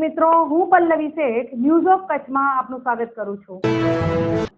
મિત્રો, હું પલ્લવી શેઠ news of કચ્છમાં આપનું સ્વાગત કરું છું.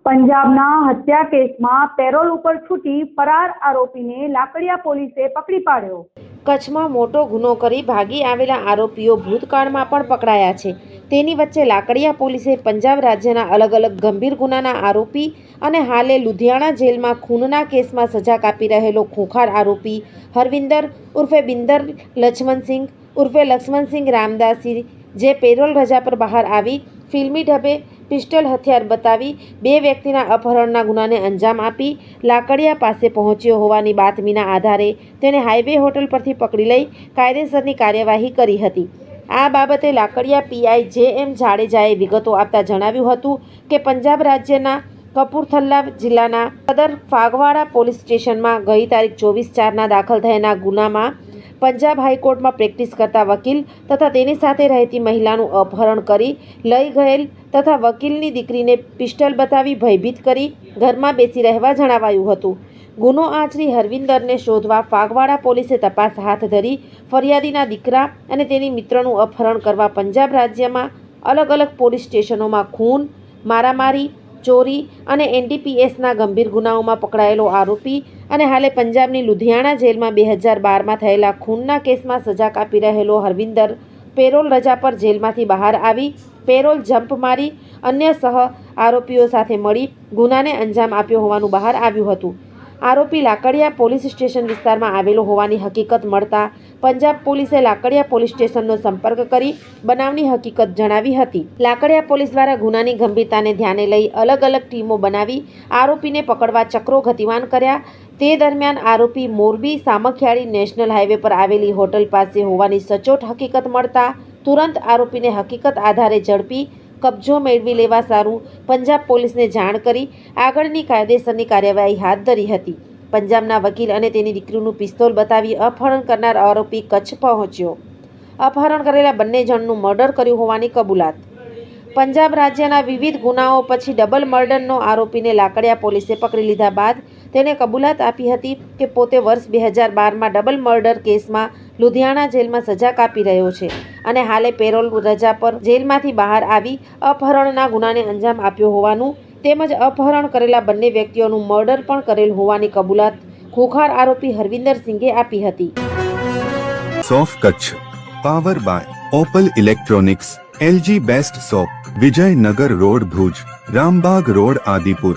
પંજાબના હત્યા કેસમાં પેરોલ ઉપર છૂટી ફરાર આરોપીને લાકડિયા પોલીસે પકડી પાડ્યો. કચ્છમાં મોટો ગુનો કરી ભાગી આવેલા આરોપીઓ ભૂતકાળમાં પણ પકડાયા છે. તેની વચ્ચે લાકડિયા પોલીસે પંજાબ રાજ્યના અલગ અલગ ગંભીર ગુનાના આરોપી અને હાલે લુધિયાણા જેલમાં ખૂનના કેસમાં સજા કાપી રહેલો ખૂંખાર આરોપી હરવિંદર ઉર્ફે બિંદર લક્ષ્મણસિંહ, ઉર્ફે લક્ષ્મણસિંહ રામદાસી જે પેરોલ રજા પર બહાર આવી, ફિલ્મી ઢબે પિસ્ટલ હથિયાર બતાવી, બે વ્યક્તિના અપહરણના ગુનાને અંજામ આપી, લાકડિયા પાસે પહોંચ્યો હોવાની બાતમીના આધારે તેને હાઈવે હોટલ પરથી પકડી લઈ કાયદેસરની કાર્યવાહી કરી હતી. આ બાબતે લાકડિયા પીઆઈ જે એમ જાડેજાએ વિગતો આપતા જણાવ્યું હતું કે પંજાબ રાજ્યના કપૂરથલ્લા જિલ્લાના સદર ફાગવાડા પોલીસ સ્ટેશનમાં ગઈ તારીખ ચોવીસ ચારના દાખલ થયેલા ગુનામાં પંજાબ હાઈકોર્ટમાં પ્રેક્ટિસ કરતા વકીલ તથા તેની સાથે રહેતી મહિલાનું અપહરણ કરી લઈ ગયેલ તથા વકીલની દીકરીને પિસ્ટલ બતાવી ભયભીત કરી ઘરમાં બેસી રહેવા જણાવાયું હતું. ગુનો આચરી હરવિંદરને શોધવા ફાગવાડા પોલીસે તપાસ હાથ ધરી ફરિયાદીના દીકરા અને તેની મિત્રનું અપહરણ કરવા પંજાબ રાજ્યમાં અલગ અલગ પોલીસ સ્ટેશનોમાં ખૂન, મારામારી ચોરી અને એનડીપીએસના ગંભીર ગુનાઓમાં પકડાયેલો આરોપી અને હાલે પંજાબની લુધિયાણા જેલમાં બે હજાર બારમાં થયેલા ખૂનના કેસમાં સજા કાપી રહેલો હરવિંદર પેરોલ રજા પર જેલમાંથી બહાર આવી, પેરોલ જમ્પ મારી અન્ય સહ આરોપીઓ સાથે મળી ગુનાને અંજામ આપ્યો હોવાનું બહાર આવ્યું હતું. આરોપી લાકડિયા પોલીસ સ્ટેશન વિસ્તારમાં આવેલો હોવાની હકીકત મળતા પંજાબ પોલીસે લાકડિયા પોલીસ સ્ટેશનનો સંપર્ક કરી બનાવની હકીકત જણાવી હતી. લાકડિયા પોલીસ દ્વારા ગુનાની ગંભીરતાને ધ્યાને લઈ અલગ અલગ ટીમો બનાવી આરોપીને પકડવા ચક્રો ગતિમાન કર્યા. તે દરમિયાન આરોપી મોરબી સામખિયાળી નેશનલ હાઈવે પર આવેલી હોટલ પાસે હોવાની સચોટ હકીકત મળતા તુરંત આરોપીને હકીકત આધારે ઝડપી કબજો મેળવી લેવા સારું, પંજાબ પોલીસને જાણ કરી, આગળની કાયદેસરની કાર્યવાહી હાથ ધરી હતી. પંજાબના વકીલ અને તેની દીકરીનું પિસ્તોલ બતાવી અપહરણ કરનાર આરોપી કચ્છ પહોંચ્યો. અપહરણ કરેલા બંને જણનું મર્ડર કર્યું હોવાની કબૂલાત. પંજાબ રાજ્યના વિવિધ ગુનાઓ પછી ડબલ મર્ડરનો આરોપીને લાકડિયા પોલીસે પકડી લીધા બાદ તેણે કબૂલાત આપી હતી કે પોતે વર્ષ બે હજાર બારમાં ડબલ મર્ડર કેસમાં લુધિયાણા જેલમાં સજા કાપી રહ્યો છે અને હાલે પેરોલ રજા પર જેલમાંથી બહાર આવી અપહરણના ગુનાને અંજામ આપ્યો હોવાનું તેમજ અપહરણ કરેલા બંને વ્યક્તિઓનું મર્ડર પણ કરેલ હોવાની કબૂલાત ખોખાર આરોપી હરવિંદર સિંઘે આપી હતી. સોફ Kutch, power by Opal electronics, LG best shop Vijaynagar road Bhuj, Rambag road Adipur.